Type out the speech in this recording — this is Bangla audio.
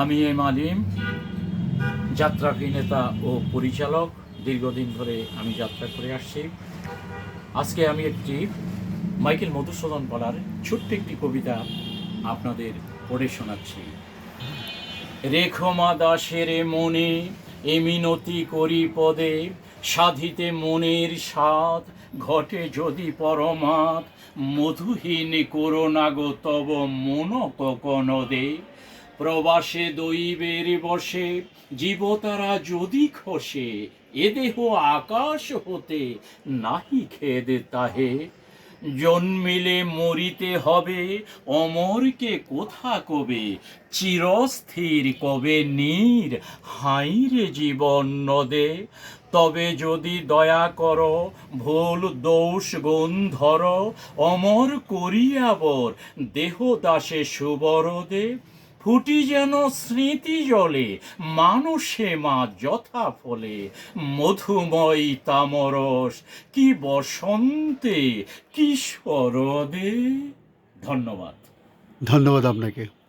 আমি এম আলিম যাত্রা অভিনেতা ও পরিচালক। দীর্ঘদিন ধরে আমি যাত্রা করে আসছি। আজকে আমি একটি মাইকেল মধুসূদন বলার ছোট্ট একটি কবিতা আপনাদের পড়ে শোনাচ্ছি। রেখমা দাসের মনে এমিনতি করি পদে। সাধিতে মনের স্বাদ, ঘটে যদি পরমাত মধুহীন করোনা গো তব মন কখন দে প্রবাসে দৈবের বসে, জীবতারা যদি খসে, এ দেহ আকাশ হতে নাহি খেদে তাহে। জন্মিলে মরিতে হবে, অমরকে কোথা কবে? চিরস্থির কবে নীর? হাইরে জীবন নদে। তবে যদি দয়া কর, ভুল দোষ গুণ ধরো, অমর করিয়াবর, দেহ দাসে সুবরদে। ফুটি যেন স্মৃতি জলে, মানুষে মা যথা ফলে। মধুময় তামরস, কি বসন্তে, কি শরদে। ধন্যবাদ। ধন্যবাদ আপনাকে।